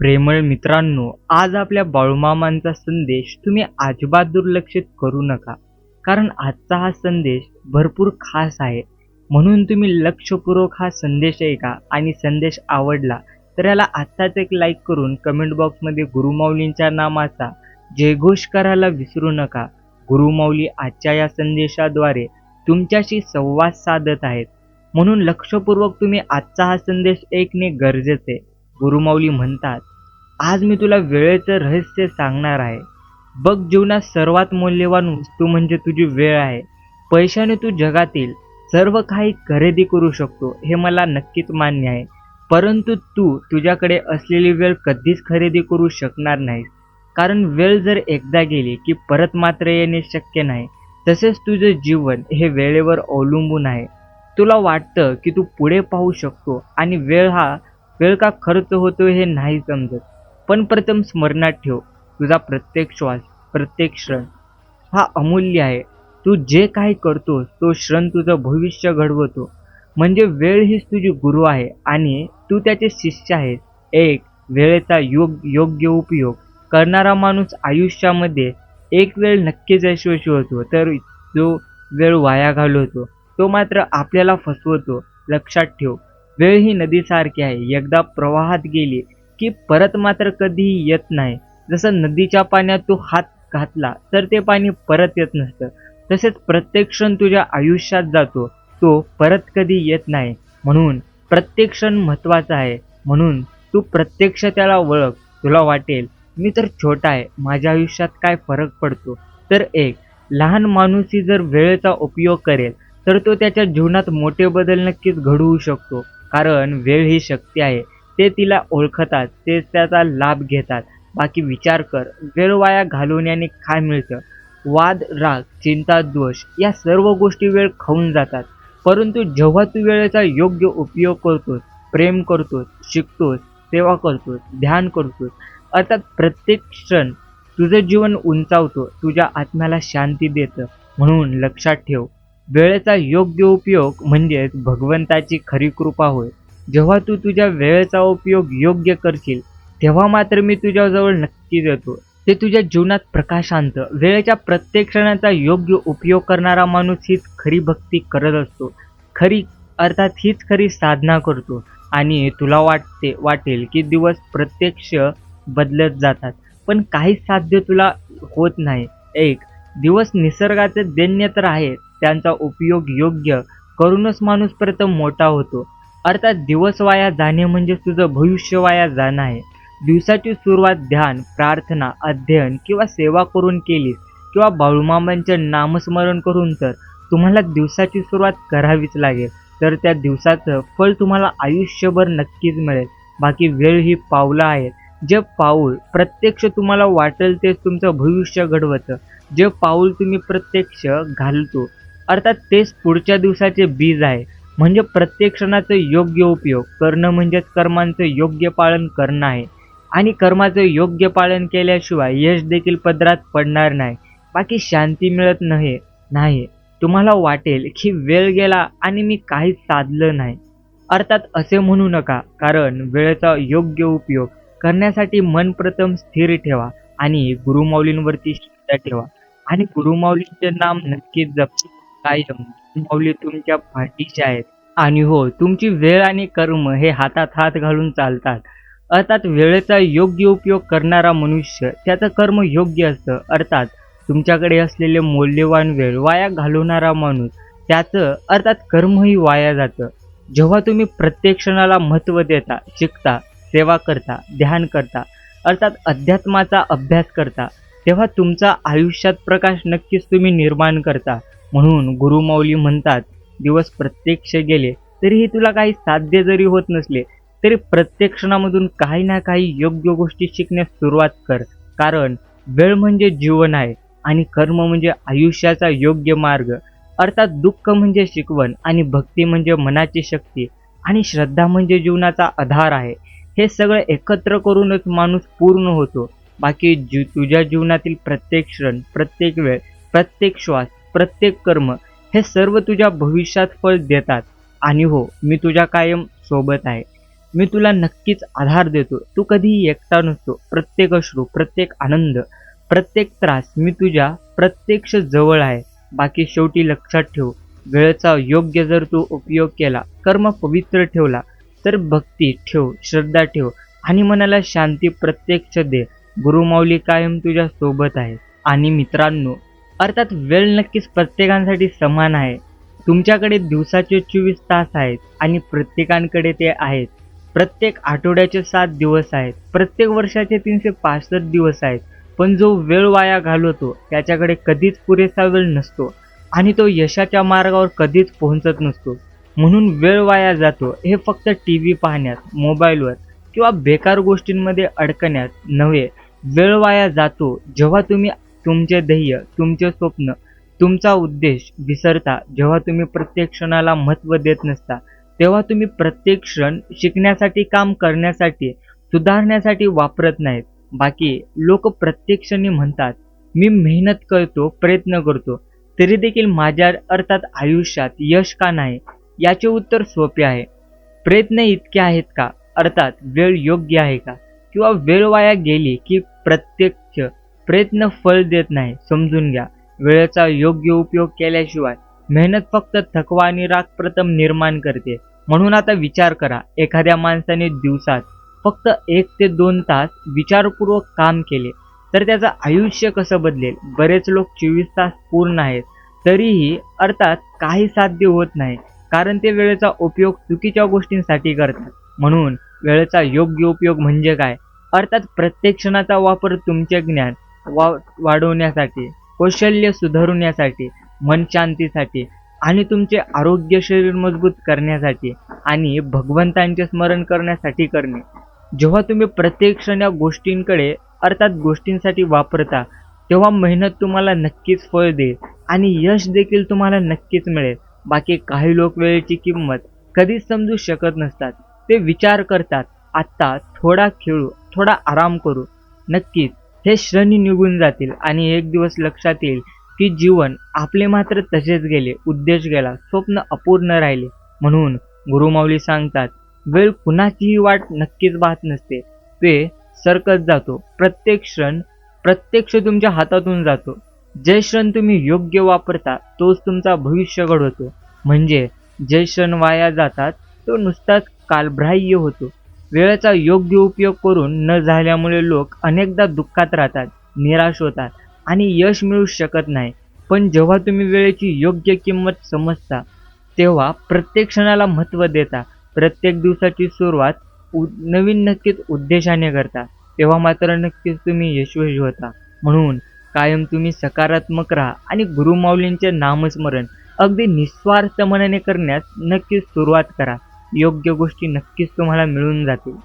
प्रेमळ मित्रांनो आज आपल्या बाळूमामांचा संदेश तुम्ही अजिबात दुर्लक्षित करू नका. कारण आजचा हा संदेश भरपूर खास आहे. म्हणून तुम्ही लक्षपूर्वक हा संदेश ऐका आणि संदेश आवडला तर याला आत्ताच एक लाईक करून कमेंट बॉक्समध्ये गुरुमाऊलींच्या नामाचा जयघोष करायला विसरू नका. गुरुमाऊली आजच्या या संदेशाद्वारे तुमच्याशी संवाद साधत आहेत. म्हणून लक्षपूर्वक तुम्ही आजचा हा संदेश ऐकणे गरजेचे गुरुमाऊली म्हणतात आज मी तुला वेळेचं रहस्य सांगणार आहे. बघ जीवनात सर्वात मौल्यवान वस्तू म्हणजे तुझी वेळ आहे. पैशाने तू जगातील सर्व काही खरेदी करू शकतो हे मला नक्कीच मान्य आहे. परंतु तू तुझ्याकडे असलेली वेळ कधीच खरेदी करू शकणार नाहीस. कारण वेळ जर एकदा गेली की परत मात्र येणे शक्य नाही तसेच तुझं जीवन हे वेळेवर अवलंबून आहे. तुला वाटतं की तू पुढे पाहू शकतो आणि वेळ हा वेळ का खर्च होतो हे नाही समजत. पण प्रथम स्मरणात ठेव. तुझा प्रत्येक श्वास प्रत्येक क्षण हा अमूल्य आहे. तू जे काही करतोस तो क्षण तुझं भविष्य घडवतो. म्हणजे वेळ हीच तुझी गुरु आहे आणि तू त्याचे शिष्य आहेस. एक वेळेचा योग योग्य उपयोग. करणारा माणूस आयुष्यामध्ये एक वेळ नक्कीच यशस्वी होतो तर जो वेळ वाया घालवतो तो मात्र आपल्याला फसवतो. लक्षात ठेव. वेळ ही नदीसारखी आहे. एकदा प्रवाहात गेली की परत मात्र कधीही येत नाही. जसं नदीच्या पाण्यात तू हात घातला तर ते पाणी परत येत नसतं. तसेच प्रत्येक क्षण तुझ्या आयुष्यात जातो तो परत कधी येत नाही. म्हणून प्रत्येक क्षण महत्त्वाचा आहे. म्हणून तू प्रत्यक्ष त्याला ओळख. तुला वाटेल मी तर छोटा आहे माझ्या आयुष्यात काय फरक पडतो? तर एक लहान माणूसही जर वेळेचा उपयोग करेल तर तो त्याच्या जीवनात मोठे बदल नक्कीच घडवू शकतो. कारण वेळ ही शक्ती आहे. ते तिला ओळखतात ते त्याचा लाभ घेतात. बाकी विचार कर वेळ वाया घालवण्याने काय मिळतं? वाद राग चिंता दोष या सर्व गोष्टी वेळ खाऊन जातात. परंतु जेव्हा तू वेळेचा योग्य उपयोग करतोस प्रेम करतोस शिकतोस सेवा करतोस ध्यान करतोस अर्थात प्रत्येक क्षण तुझं जीवन उंचावतो तुझ्या आत्म्याला शांती देतं. म्हणून लक्षात ठेव वेळेचा योग्य उपयोग म्हणजेच भगवंताची खरी कृपा होय. जेव्हा तू तुझ्या वेळेचा उपयोग योग्य करशील तेव्हा मात्र मी तुझ्याजवळ नक्कीच येतो. ते तुझ्या जीवनात प्रकाशांत वेळेच्या प्रत्येक क्षणाचा योग्य उपयोग करणारा माणूस हीच खरी भक्ती करत असतो. खरी अर्थात हीच खरी साधना करतो. आणि तुला वाटते वाटेल की दिवस प्रत्यक्ष बदलत जातात पण काहीच साध्य तुला होत नाही. एक दिवस निसर्गाचे देण्य तर आहे त्यांचा उपयोग योग्य करूनच माणूस प्रथम मोठा होतो. अर्थात दिवस वाया जाणे म्हणजे तुझं भविष्य वाया जाणं आहे. दिवसाची सुरुवात ध्यान प्रार्थना अध्ययन किंवा सेवा करून केलीस किंवा बाळूमामांचे नामस्मरण करून तर तुम्हाला दिवसाची सुरुवात करावीच लागेल. तर त्या दिवसाचं फळ तुम्हाला आयुष्यभर नक्कीच मिळेल. बाकी वेळ ही पावलं आहेत. जे पाऊल प्रत्यक्ष तुम्हाला वाटेल तेच तुमचं भविष्य घडवतं. जे पाऊल तुम्ही प्रत्यक्ष घालतो. अर्थात तेच पुढच्या दिवसाचे बीज आहे. म्हणजे प्रत्येक क्षणाचं योग्य उपयोग. करणं म्हणजेच कर्मांचं योग्य पालन करणं आहे. आणि कर्माचं योग्य पालन केल्याशिवाय यश देखील पदरात पडणार नाही. बाकी शांती मिळत नाही नाही. तुम्हाला वाटेल की वेळ गेला आणि मी काहीच साधलं नाही. अर्थात असे म्हणू नका कारण वेळेचा योग्य उपयोग करण्यासाठी मन प्रथम स्थिर ठेवा आणि गुरुमाऊलींवरती श्रद्धा ठेवा. आणि गुरुमाऊलींचे नाम नक्कीच जप. कायम गुरुमाऊली तुमच्या पाठीचे आहेत. आणि हो तुमची वेळ आणि कर्म हे हातात हात घालून चालतात. अर्थात वेळेचा योग्य उपयोग करणारा मनुष्य त्याचं कर्म योग्य असतं. अर्थात तुमच्याकडे असलेले मौल्यवान वेळ वाया घालवणारा माणूस त्याचं अर्थात कर्मही वाया जातं. जेव्हा तुम्ही प्रत्येक क्षणाला महत्त्व देता शिकता सेवा करता ध्यान करता अर्थात अध्यात्माचा अभ्यास करता तेव्हा तुमचा आयुष्यात प्रकाश नक्कीच तुम्ही निर्माण करता. म्हणून गुरुमौली म्हणतात दिवस प्रत्यक्ष गेले तरीही तुला काही साध्य जरी होत नसले तरी प्रत्येक क्षणामधून काही ना काही योग्य गोष्टी शिकण्यास सुरुवात कर. कारण वेळ म्हणजे जीवन आहे आणि कर्म म्हणजे आयुष्याचा योग्य मार्ग. अर्थात दुःख म्हणजे शिकवण आणि भक्ती म्हणजे मनाची शक्ती आणि श्रद्धा म्हणजे जीवनाचा आधार आहे. हे सगळं एकत्र करूनच माणूस पूर्ण होतो. बाकी जी तुझ्या जीवनातील प्रत्येक क्षण प्रत्येक वेळ प्रत्येक श्वास प्रत्येक कर्म हे सर्व तुझ्या भविष्यात फळ देतात. आणि हो मी तुझ्या कायम सोबत आहे. मी तुला नक्कीच आधार देतो. तू कधीही एकटा नसतो. प्रत्येक अश्रू प्रत्येक आनंद प्रत्येक त्रास मी तुझ्या प्रत्यक्ष जवळ आहे. बाकी शेवटी लक्षात ठेव वेळेचा योग्य जर तू उपयोग केला कर्म पवित्र ठेवला तर भक्ती ठेव श्रद्धा ठेव आणि मनाला शांती प्रत्यक्ष दे. गुरुमाऊली कायम तुझ्या सोबत आहे. आणि मित्रांनो अर्थात वेळ नक्कीच प्रत्येकांसाठी समान आहे. तुमच्याकडे दिवसाचे चोवीस तास आहेत आणि प्रत्येकांकडे ते आहेत. प्रत्येक आठवड्याचे सात दिवस आहेत. प्रत्येक वर्षाचे तीनशे पासष्ट दिवस आहेत. पण जो वेळ वाया घालवतो त्याच्याकडे कधीच पुरेसा वेळ नसतो आणि तो यशाच्या मार्गावर कधीच पोहोचत नसतो. म्हणून वेळ वाया जातो हे फक्त टी व्ही पाहण्यात मोबाईलवर किंवा बेकार गोष्टींमध्ये अडकण्यात नव्हे. वेळ वाया जातो जेव्हा तुम्ही तुमचे ध्येय तुमचे स्वप्न तुमचा उद्देश विसरता जेव्हा तुम्ही प्रत्येक क्षणाला महत्त्व देत नसता तेव्हा तुम्ही प्रत्येक क्षण शिकण्यासाठी काम करण्यासाठी सुधारण्यासाठी वापरत नाहीत. बाकी लोक प्रत्येक क्षणी म्हणतात मी मेहनत करतो प्रयत्न करतो. तरी देखील माझ्या अर्थात आयुष्यात यश का नाही? याचे उत्तर सोपे आहे. प्रयत्न इतके आहेत का? अर्थात वेळ योग्य आहे का? किंवा वेळ वाया गेली की प्रत्येक प्रयत्न फळ देत नाही. समजून घ्या. वेळेचा योग्य उपयोग केल्याशिवाय मेहनत फक्त थकवा आणि राग प्रथम निर्माण करते. म्हणून आता विचार करा. एखाद्या माणसाने दिवसात फक्त एक ते दोन तास विचारपूर्वक काम केले तर त्याचं आयुष्य कसं बदलेल? बरेच लोक चोवीस तास पूर्ण आहेत तरीही अर्थात काही साध्य होत नाही कारण ते वेळेचा उपयोग चुकीच्या गोष्टींसाठी करतात. म्हणून वेळेचा योग्य उपयोग म्हणजे काय? अर्थात प्रत्येक क्षणाचा वापर तुमचे ज्ञान वा वाढवण्यासाठी कौशल्य सुधारण्यासाठी मन शांतीसाठी आणि तुमचे आरोग्य शरीर मजबूत करण्यासाठी आणि भगवंतांचे स्मरण करण्यासाठी करणे. जेव्हा तुम्ही प्रत्येक क्षण या गोष्टींकडे अर्थात गोष्टींसाठी वापरता तेव्हा मेहनत तुम्हाला नक्कीच फळ देईल आणि यश देखील तुम्हाला नक्कीच मिळेल. बाकी काही लोक वेळेची किंमत कधीच समजू शकत नसतात. ते विचार करतात आत्ता थोडा खेळू थोडा आराम करू. नक्कीच हे क्षणी निघून जातील आणि एक दिवस लक्षात येईल की जीवन आपले मात्र तसेच गेले उद्देश गेला स्वप्न अपूर्ण राहिले. म्हणून गुरुमाऊली सांगतात वेळ कुणाचीही वाट नक्कीच पाहत नसते. ते सरकत जातो. प्रत्येक क्षण प्रत्यक्ष तुमच्या हातातून जातो. जे क्षण तुम्ही योग्य वापरता तोच तुमचा भविष्य घडवतो. म्हणजे जे क्षण वाया जातात तो नुसताच कालब्राह्य होतो. वेळेचा योग्य उपयोग करून न झाल्यामुळे लोक अनेकदा दुःखात राहतात निराश होतात आणि यश मिळू शकत नाही. पण जेव्हा तुम्ही वेळेची योग्य किंमत समजता तेव्हा प्रत्येक क्षणाला महत्त्व देता. प्रत्येक दिवसाची सुरुवात उ नवीन नक्कीच उद्देशाने करता. तेव्हा मात्र नक्कीच तुम्ही यशस्वी होता. म्हणून कायम तुम्ही सकारात्मक राहा आणि गुरुमाऊलींचे नामस्मरण अगदी निस्वार्थ मनाने करण्यास नक्कीच सुरुवात करा. योग्य गोष्टी नक्कीच तुम्हाला मिळून जातील.